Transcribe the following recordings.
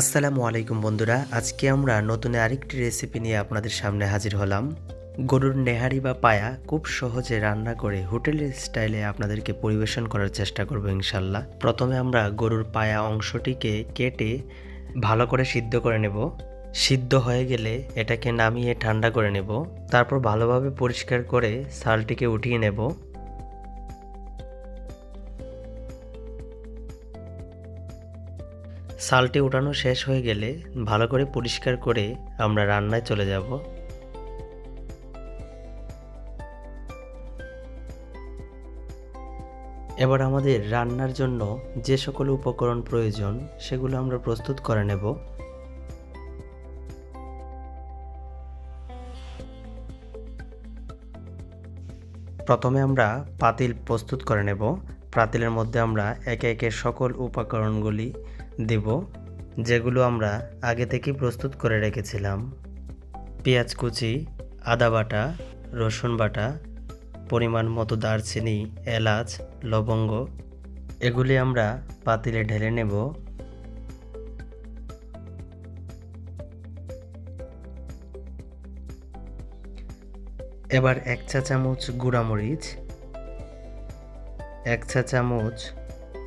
আসসালামু আলাইকুম বন্ধুরা, আজকে আমরা নতুন আরেকটি রেসিপি নিয়ে আপনাদের সামনে হাজির হলাম। গরুর নেহারি বা পায়া খুব সহজে রান্না করে হোটেলের স্টাইলে আপনাদেরকে পরিবেশন করার চেষ্টা করব ইনশাল্লাহ। প্রথমে আমরা গরুর পায়া অংশটিকে কেটে ভালো করে সিদ্ধ করে নেব। সিদ্ধ হয়ে গেলে এটাকে নামিয়ে ঠান্ডা করে নেব। তারপর ভালোভাবে পরিষ্কার করে সালটিকে উঠিয়ে নেব। সালটি উঠানো শেষ হয়ে গেলে ভালো করে পরিষ্কার করে আমরা রান্নায় চলে যাব। এবার আমাদের রান্নার জন্য যে সকল উপকরণ প্রয়োজন সেগুলো আমরা প্রস্তুত করে নেব। প্রথমে আমরা পাতিল প্রস্তুত করে নেব। পাতিলের মধ্যে আমরা একে একে সকল উপকরণগুলি দেব, যেগুলো আমরা আগে থেকেই প্রস্তুত করে রেখেছিলাম। পেঁয়াজ কুচি, আদা বাটা, রসুন বাটা, পরিমাণ মতো দারচিনি, এলাচ, লবঙ্গ, এগুলি আমরা পাতিলে ঢেলে নেব। এবার এক চা চামচ গুঁড়ামরিচ এক চা চামচ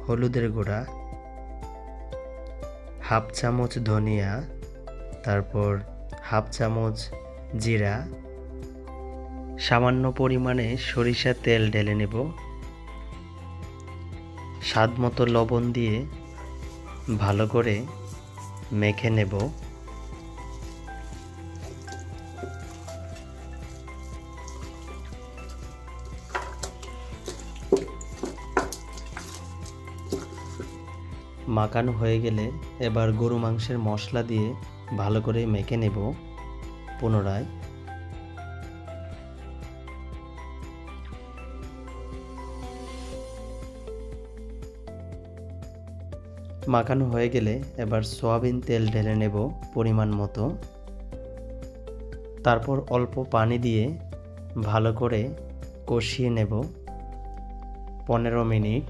হলুদের গুঁড়া, হাফ চামচ ধনিয়া, তারপর হাফ চামচ জিরা, সামান্য পরিমাণে সরিষা তেল ঢেলে নেব। স্বাদ মতো লবণ দিয়ে ভালো করে মেখে নেব। মাখানো হয়ে গেলে এবার গরু মাংসের মশলা দিয়ে ভালো করে মেখে নেব পুনরায়। মাখানো হয়ে গেলে এবার সয়াবিন তেল ঢেলে নেব পরিমাণ মতো। তারপর অল্প পানি দিয়ে ভালো করে কষিয়ে নেব পনেরো মিনিট।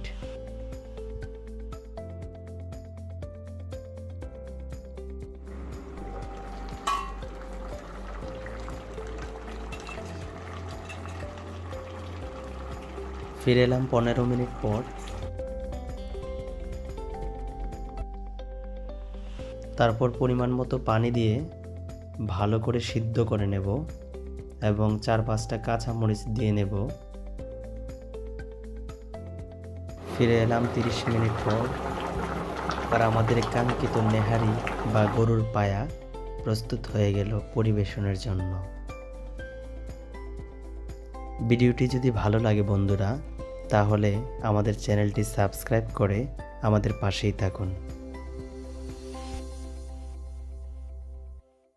ফিরে এলাম পনেরো মিনিট পর। তারপর পরিমাণ মতো পানি দিয়ে ভালো করে সিদ্ধ করে নেব এবং চার পাঁচটা কাঁচা মরিচ দিয়ে নেব। ফিরে এলাম তিরিশ মিনিট পর আর আমাদের কাঙ্ক্ষিত নেহারি বা গরুর পায়া প্রস্তুত হয়ে গেল পরিবেশনের জন্য। ভিডিওটি যদি ভালো লাগে বন্ধুরা তাহলে আমাদের চ্যানেলটি সাবস্ক্রাইব করে আমাদের পাশেই থাকুন।